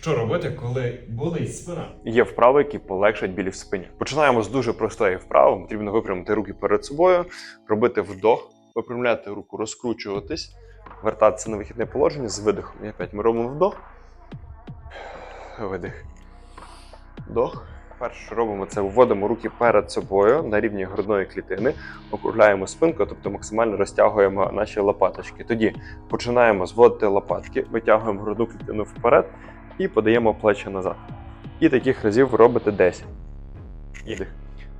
Що робити, коли болить спина? Є вправи, які полегшать білі в спині. Починаємо з дуже простої вправи. Потрібно випрямити руки перед собою, робити вдох, випрямляти руку, розкручуватись, вертатися на вихідне положення з видихом. І опять ми робимо вдох, видих. Вдох. Перше, що робимо, це вводимо руки перед собою на рівні грудної клітини, округляємо спинку, тобто максимально розтягуємо наші лопаточки. Тоді починаємо зводити лопатки, витягуємо грудну клітину вперед і подаємо плечі назад. І таких разів робите 10. Видих.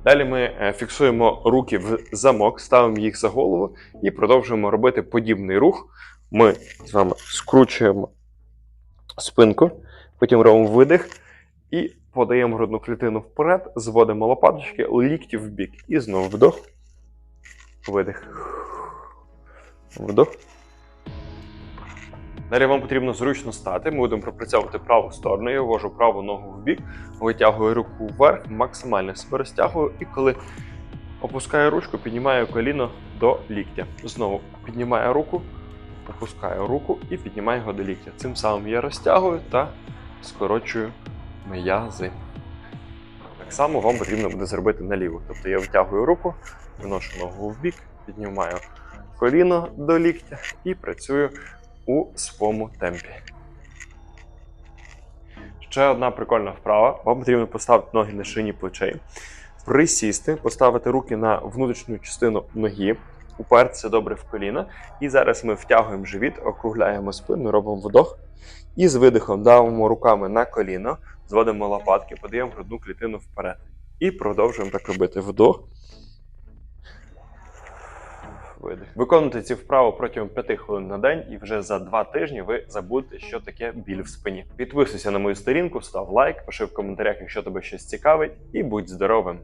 Далі ми е, фіксуємо руки в замок, ставимо їх за голову і продовжуємо робити подібний рух. Ми з вами скручуємо спинку, потім робимо видих і подаємо грудну клітину вперед, зводимо лопаточки, лікті в бік. І знову вдох. Видих. Вдох. Далі вам потрібно зручно стати. Ми будемо пропрацьовувати праву сторону. Я ввожу праву ногу в бік, витягую руку вверх, максимально себе розтягую. І коли опускаю ручку, піднімаю коліно до ліктя. Знову піднімаю руку, опускаю руку і піднімаю його до ліктя. Цим самим я розтягую та скорочую м'язи. Так само вам потрібно буде зробити наліво. Тобто я витягую руку, виношу ногу в бік, піднімаю коліно до ліктя і працюю у своєму темпі. Ще одна прикольна вправа. Вам потрібно поставити ноги на шині плечей, присісти, поставити руки на внутрішню частину ноги, упертися добре в коліна. І зараз ми втягуємо живіт, округляємо спину, робимо вдох. І з видихом давимо руками на коліно, зводимо лопатки, подаємо грудну клітину вперед. І продовжуємо так робити. Вдох. Видих. Виконуйте ці вправи протягом 5 хвилин на день, і вже за 2 тижні ви забудете, що таке біль в спині. Підписуйся на мою сторінку, став лайк, пиши в коментарях, якщо тебе щось цікавить, і будь здоровим!